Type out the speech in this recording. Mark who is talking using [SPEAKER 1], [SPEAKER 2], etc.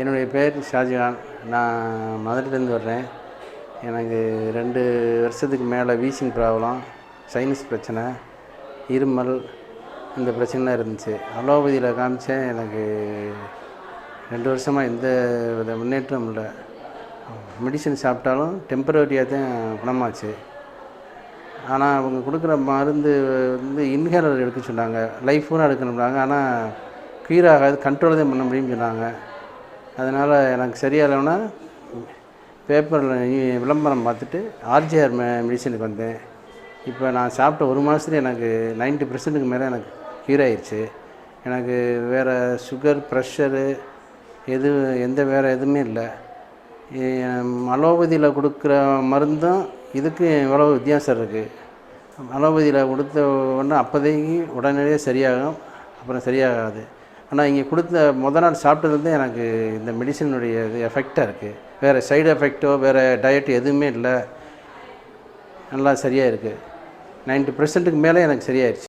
[SPEAKER 1] என்னுடைய பேர் ஷாஜகான். நான் மதுரையிலேருந்து வர்றேன். எனக்கு ரெண்டு வருஷத்துக்கு மேலே வீசிங் ப்ராப்ளம் சைனஸ் பிரச்சனை இருமல் இந்த பிரச்சனைலாம் இருந்துச்சு. அலோபதியில் காமிச்சேன். எனக்கு ரெண்டு வருஷமாக எந்த வித முன்னேற்றம் இல்லை. மெடிசன் சாப்பிட்டாலும் டெம்பரரியாக தான் குணமாச்சு. ஆனால் அவங்க கொடுக்குற மருந்து வந்து இன்ஹேலர் எடுக்க சொன்னாங்க. லைஃப் பூரா எடுக்கணும்னாங்க. ஆனால் க்யூர் ஆகாது கண்ட்ரோல் தான் பண்ண முடியும்னு சொன்னாங்க. அதனால் எனக்கு சரியாகலைன்னா பேப்பரில் விளம்பரம் பார்த்துட்டு ஆர்ஜிஆர் மெ மெடிசனுக்கு வந்தேன். இப்போ நான் சாப்பிட்ட ஒரு மாதத்துல எனக்கு 90% பர்சன்ட்டுக்கு மேலே எனக்கு க்யூர் ஆயிடுச்சு எனக்கு வேறு சுகர் ப்ரெஷரு எது எந்த வேறு எதுவுமே இல்லை. அலோபதியில் கொடுக்குற மருந்தும் இதுக்கு எவ்வளோ வித்தியாசம் இருக்குது அலோபதியில் கொடுத்த ஒன்று அப்போதைக்கு உடனடியே சரியாகும் அப்புறம் சரியாகாது. ஆனால் இங்கே கொடுத்த மொதல் நாள் சாப்பிட்டதுலேருந்து எனக்கு இந்த மெடிசனுடைய இது எஃபெக்டாக இருக்குது வேறு சைடு எஃபெக்டோ வேறு டயட் எதுவுமே இல்லை. நல்லா சரியாக இருக்குது 90% பர்சன்ட்டுக்கு மேலே எனக்கு சரியாயிருச்சு